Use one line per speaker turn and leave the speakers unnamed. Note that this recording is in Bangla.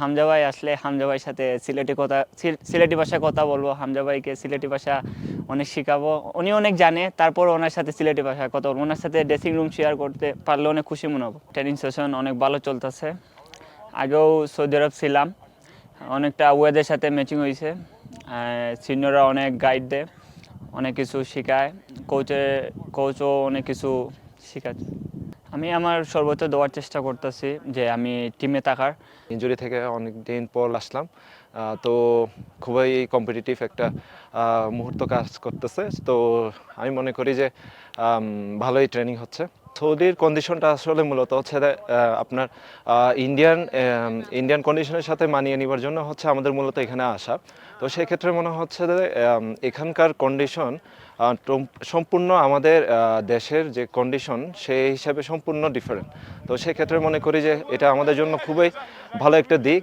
হামজা ভাই আসলে হামজা ভাইয়ের সাথে সিলেটি কথা সিলেটি ভাষায় কথা বলব হামজা ভাইকে সিলেটি ভাষা অনেক শেখাবো। উনি অনেক জানে তারপর ওনার সাথে সিলেটি ভাষায় কথা বলব। ওনার সাথে ড্রেসিং রুম শেয়ার করতে পারলে অনেক খুশি মনে হব। ট্রেনিং সেশন অনেক ভালো চলতেছে। আগেও সৌদি আরব ছিলাম। অনেকটা ওয়েদের সাথে ম্যাচিং হয়েছে সিনিয়ররা অনেক গাইড দেয়, অনেক কিছু শেখায়। কোচের কোচও অনেক কিছু শেখাচ্ছে। আমি আমার সর্বোচ্চ দেওয়ার চেষ্টা করতেছি যে আমি টিমে থাকার।
ইঞ্জুরি থেকে অনেক দিন পর আসলাম। তো খুবই কম্পিটিটিভ একটা মুহূর্ত কাজ করতেছে। তো আমি মনে করি যে ভালোই ট্রেনিং হচ্ছে। সৌদির কন্ডিশনটা আসলে মূলত হচ্ছে আপনার ইন্ডিয়ান ইন্ডিয়ান কন্ডিশনের সাথে মানিয়ে নেবার জন্য হচ্ছে আমাদের মূলত এখানে আসা। তো সেক্ষেত্রে মনে হচ্ছে যে এখানকার কন্ডিশন সম্পূর্ণ আমাদের দেশের যে কন্ডিশন সেই হিসাবে সম্পূর্ণ ডিফারেন্ট তো সেক্ষেত্রে মনে করি যে, এটা আমাদের জন্য খুবই ভালো একটা দিক।